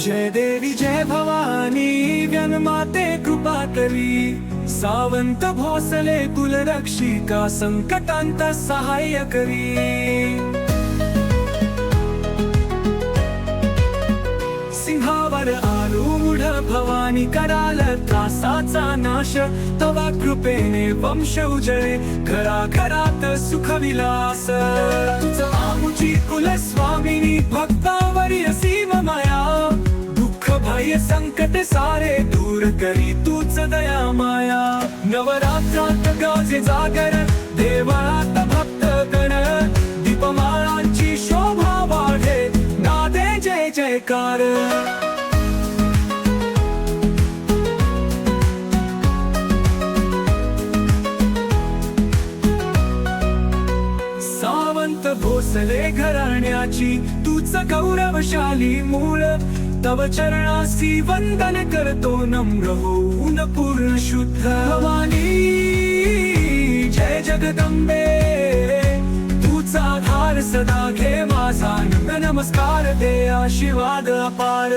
जय देवी जय भवानी व्यनमाते कृपा करी सावंत भोसले कुलरक्षिका संकटांत सहाय्य करी. सिंहावर आरूढ भवानी कराल त्रासाचा नाश. तवा कृपेने वंश उजळे घरा घरात सुख विलास दुःख संकट सारे दूर करी तूच दया माया. नवरात्रात गाजे जागर देवळात भक्त गण. दीपमाळांची शोभा वाढे नादे जय जयकार. भोसले घराण्याची तूच गौरवशाली मूळ. तव चरणासी वंदन करतो नम्र होऊन पूर्ण शुद्ध. भवानी जय जगदंबे. तुझा आधार सदा घे माझा नमस्कार दे आशीर्वाद अपार.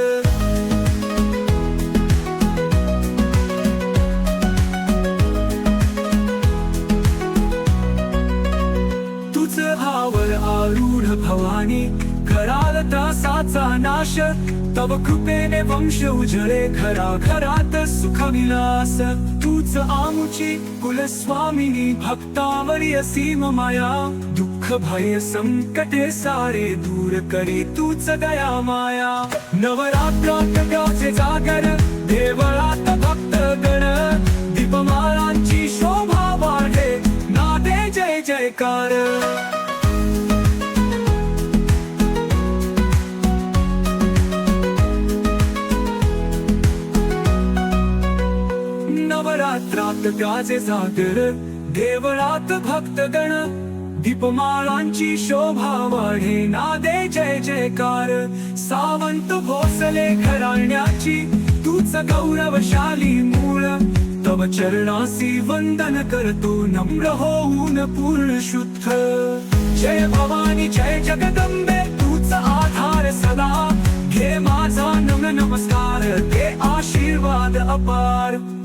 वर आरूढ भवानी कराल त्रासाचा नाश तव कृपेने वंश उजळे खरा खरात सुख विलास तूच आमुची कुलस्वामिनी भक्तावरी असीम माया. दुःख भय संकटे सारे दूर करी तूच दया माया. नवरात्रात गाचे जागर देवळात भक्त गण. दीपमाळांची शोभा वाढे नादे जय जयकार. नवरात्रात गाजे जागर देवळात भक्तगण दीपमाळांची शोभा वाढे नादे जय जयकार. सावंत भोसले घराण्याची तूच गौरवशाली मूळ. तव चरणासी वंदन करतो नम्र होऊन पूर्ण शुद्ध. जय भवानी जय जगदंबे तूच आधार सदा. घे माझा नम नमस्कार ते आशीर्वाद अपार.